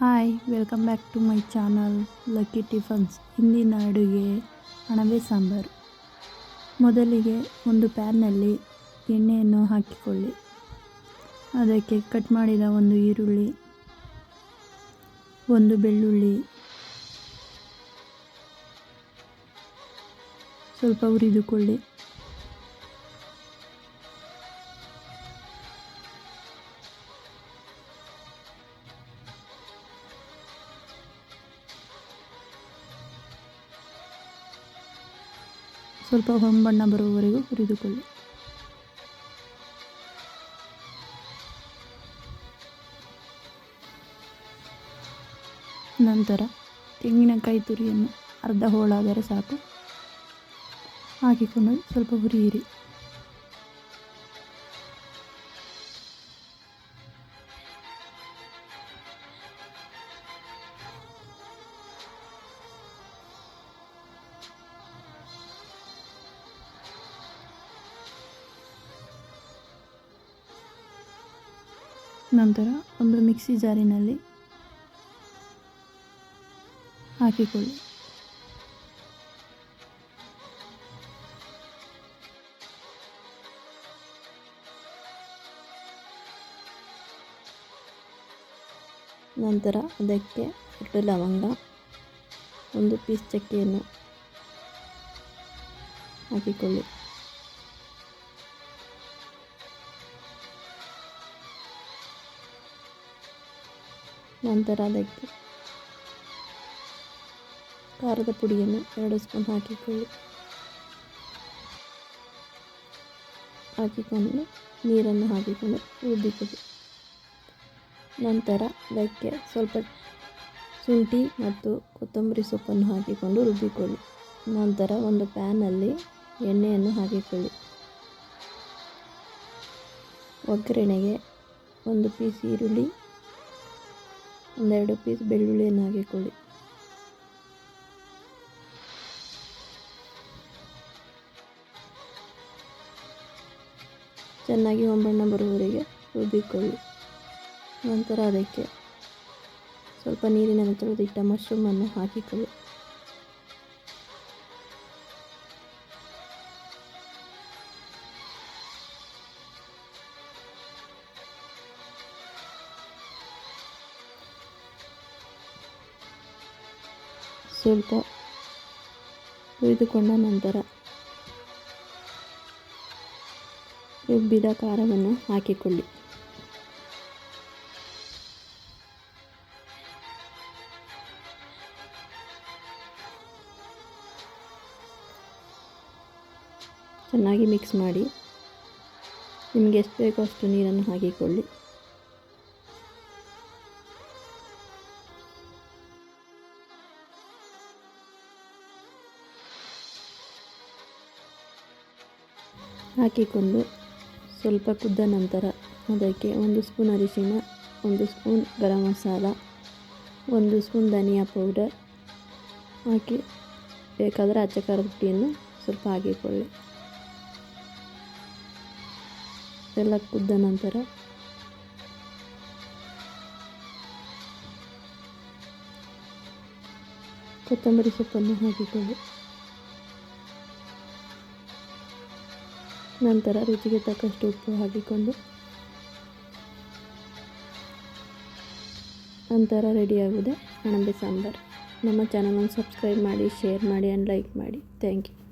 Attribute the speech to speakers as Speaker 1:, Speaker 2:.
Speaker 1: Hi welcome back to my channel lucky tiffins ಇಂದಿನ ಅಡುಗೆ ಅಣಬೆ ಸಾಂಬಾರು. ಮೊದಲಿಗೆ ಒಂದು ಪ್ಯಾನ್ನಲ್ಲಿ ಎಣ್ಣೆಯನ್ನು ಹಾಕಿಕೊಳ್ಳಿ. ಅದಕ್ಕೆ ಕಟ್ ಮಾಡಿದ ಒಂದು ಈರುಳ್ಳಿ, ಒಂದು ಬೆಳ್ಳುಳ್ಳಿ, ಸ್ವಲ್ಪ ಹುರಿದುಕೊಳ್ಳಿ ಸ್ವಲ್ಪ ಹೊಂಬಣ್ಣ ಬರುವವರೆಗೂ ಹುರಿದುಕೊಳ್ಳಿ. ನಂತರ ತೆಂಗಿನಕಾಯಿ ತುರಿಯನ್ನು ಅರ್ಧ ಹೋಳಾದರೆ ಸಾಕು. ಹಾಕಿಕೊಂಡು ಸ್ವಲ್ಪ ಹುರಿಯಿರಿ. ನಂತರ ಒಂದು ಮಿಕ್ಸಿ ಜಾರಿನಲ್ಲಿ ಹಾಕಿಕೊಳ್ಳಿ. ನಂತರ ಅದಕ್ಕೆ ಎರಡು ಲವಂಗ ಒಂದು ಪೀಸ್ ಚಕ್ಕೆಯನ್ನು ಹಾಕಿಕೊಳ್ಳಿ. ನಂತರ ಅದಕ್ಕೆ ಖಾರದ ಪುಡಿಯನ್ನು ಎರಡು ಸ್ಪೂನ್ ಹಾಕಿಕೊಳ್ಳಿ. ಹಾಕಿಕೊಂಡು ನೀರನ್ನು ಹಾಕಿಕೊಂಡು ರುಬ್ಬಿಕೊಳ್ಳಿ. ನಂತರ ಅದಕ್ಕೆ ಸ್ವಲ್ಪ ಶುಂಠಿ ಮತ್ತು ಕೊತ್ತಂಬರಿ ಸೊಪ್ಪನ್ನು ಹಾಕಿಕೊಂಡು ರುಬ್ಬಿಕೊಳ್ಳಿ. ನಂತರ ಒಂದು ಪ್ಯಾನಲ್ಲಿ ಎಣ್ಣೆಯನ್ನು ಹಾಕಿಕೊಳ್ಳಿ. ಒಗ್ಗರಣೆಗೆ ಒಂದು ಪೀಸ್ ಈರುಳ್ಳಿ ಒಂದೆರಡು ಪೀಸ್ ಬೆಳ್ಳುಳ್ಳಿಯನ್ನು ಹಾಕಿಕೊಳ್ಳಿ. ಚೆನ್ನಾಗಿ ಒಂಬಣ್ಣ ಬರುವವರೆಗೆ ರುಬ್ಬಿಕೊಳ್ಳಿ. ನಂತರ ಅದಕ್ಕೆ ಸ್ವಲ್ಪ ನೀರಿನ ತೊಳೆದಿಟ್ಟ ಮಶ್ರೂಮನ್ನು ಹಾಕಿಕೊಳ್ಳಿ. ಸ್ವಲ್ಪ ಹುರಿದುಕೊಂಡ ನಂತರ ರುಬ್ಬಿದ ಖಾರವನ್ನು ಹಾಕಿಕೊಳ್ಳಿ. ಚೆನ್ನಾಗಿ ಮಿಕ್ಸ್ ಮಾಡಿ. ನಿಮಗೆ ಎಷ್ಟು ಬೇಕೋ ಅಷ್ಟು ನೀರನ್ನು ಹಾಕಿಕೊಳ್ಳಿ. ಹಾಕಿಕೊಂಡು ಸ್ವಲ್ಪ ಕುದ್ದ ನಂತರ ಅದಕ್ಕೆ ಒಂದು ಸ್ಪೂನ್ ಅರಿಶಿನ ಒಂದು ಸ್ಪೂನ್ ಗರಂ ಮಸಾಲ, ಒಂದು ಸ್ಪೂನ್ ಧನಿಯಾ ಪೌಡರ್ ಹಾಕಿ ಬೇಕಾದರೆ ಅಚ್ಚ ಖಾರದ ಸ್ವಲ್ಪ ಹಾಕಿಕೊಳ್ಳಿ. ಎಲ್ಲ ಕುದ್ದ ನಂತರ ಕೊತ್ತಂಬರಿ ಸೊಪ್ಪನ್ನು ಹಾಕಿಕೊಳ್ಳಿ. ನಂತರ ರುಚಿಗೆ ತಕ್ಕಷ್ಟು ಉಪ್ಪು ಹಾಕಿಕೊಂಡು ನಂತರ ರೆಡಿಯಾಗುವುದೇ ಅಣಬೆ ಸಾಂಬಾರು. ನಮ್ಮ ಚಾನಲನ್ನು ಸಬ್ಸ್ಕ್ರೈಬ್ ಮಾಡಿ ಶೇರ್ ಮಾಡಿ ಆ್ಯಂಡ್ ಲೈಕ್ ಮಾಡಿ. Thank you